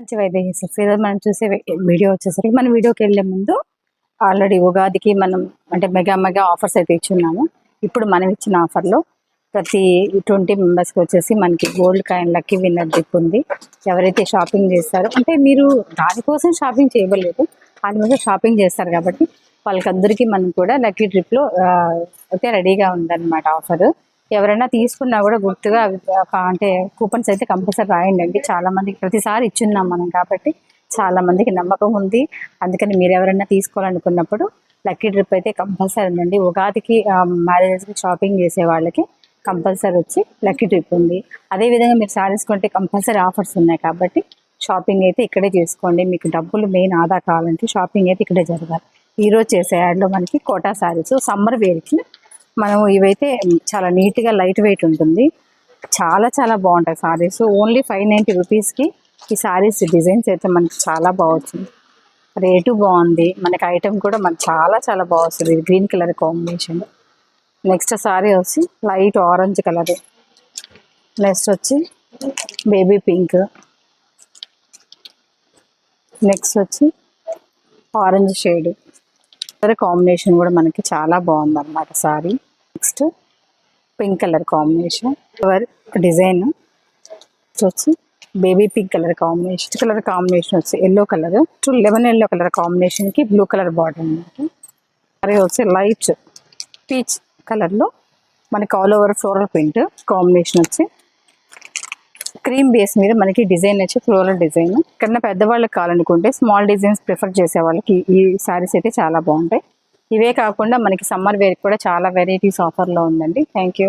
మంచి వైద్య ఈరోజు మనం చూసే వీడియో వచ్చేసరికి మన వీడియోకి వెళ్ళే ముందు ఆల్రెడీ ఉగాదికి మనం అంటే మెగా మెగా ఆఫర్స్ అయితే ఇచ్చున్నాము. ఇప్పుడు మనం ఇచ్చిన ఆఫర్లో ప్రతి ట్వంటీ మెంబర్స్కి వచ్చేసి మనకి గోల్డ్ కాయిన్ లక్కీ విన్నర్ దిక్కు ఉంది. ఎవరైతే షాపింగ్ చేస్తారో అంటే మీరు దానికోసం షాపింగ్ చేయబలేదు దానికోసం షాపింగ్ చేస్తారు కాబట్టి వాళ్ళకందరికీ మనం కూడా లక్కీ ట్రిప్లో అయితే రెడీగా ఉందన్నమాట ఆఫర్. ఎవరైనా తీసుకున్నా కూడా గుర్తుగా అవి అంటే కూపన్స్ అయితే కంపల్సరీ రాయండి అండి చాలా మందికి ప్రతిసారి ఇచ్చున్నాం మనం కాబట్టి చాలా మందికి నమ్మకం ఉంది. అందుకని మీరు ఎవరైనా తీసుకోవాలనుకున్నప్పుడు లక్కీ ట్రిప్ అయితే కంపల్సరీ ఉందండి ఉగాదికి మ్యారేజెస్కి షాపింగ్ చేసే వాళ్ళకి కంపల్సరీ వచ్చి లక్కీ ట్రిప్ ఉంది. అదేవిధంగా మీరు శారీస్ కొంటే కంపల్సరీ ఆఫర్స్ ఉన్నాయి కాబట్టి షాపింగ్ అయితే ఇక్కడే చేసుకోండి. మీకు డబ్బులు మెయిన్ ఆదా కావాలంటే షాపింగ్ అయితే ఇక్కడే జరగాలి. ఈరోజు చేసే యాడ్లో మనకి కోటా శారీస్ సమ్మర్ వేర్కి మనం ఇవైతే చాలా నీట్గా లైట్ వెయిట్ ఉంటుంది. చాలా చాలా బాగుంటాయి సారీస్. ఓన్లీ ఫైవ్ నైంటీ రూపీస్కి ఈ సారీస్ డిజైన్స్ అయితే మనకి చాలా బాగుంటుంది రేటు బాగుంది. మనకి ఐటెం కూడా మనకి చాలా చాలా బాగుంది ఇది green colour combination. Next sari వచ్చి లైట్ ఆరెంజ్ కలర్. నెక్స్ట్ వచ్చి బేబీ పింక్. నెక్స్ట్ వచ్చి ఆరెంజ్ షేడ్. కాంబినేషన్ కూడా మనకి చాలా బాగుందన్నమాట sari. Next pink colour combination. Flower design వచ్చి baby pink colour combination colour combination వచ్చి yellow colour. To lemon yellow colour కాంబినేషన్కి బ్లూ కలర్ బార్డర్ అనమాట మరి వచ్చి లైట్ పీచ్ కలర్లో మనకి all over floral print combination వచ్చి క్రీమ్ బేస్ మీద మనకి డిజైన్ వచ్చి ఫ్లోరల్ డిజైన్. కన్నా పెద్దవాళ్ళకి కావాలనుకుంటే స్మాల్ డిజైన్స్ ప్రిఫర్ చేసే వాళ్ళకి ఈ శారీస్ అయితే చాలా బాగుంటాయి. ఇవే కాకుండా మనకి సమ్మర్ వేర్ కూడా చాలా వెరైటీస్ ఆఫర్లో ఉందండి. Thank you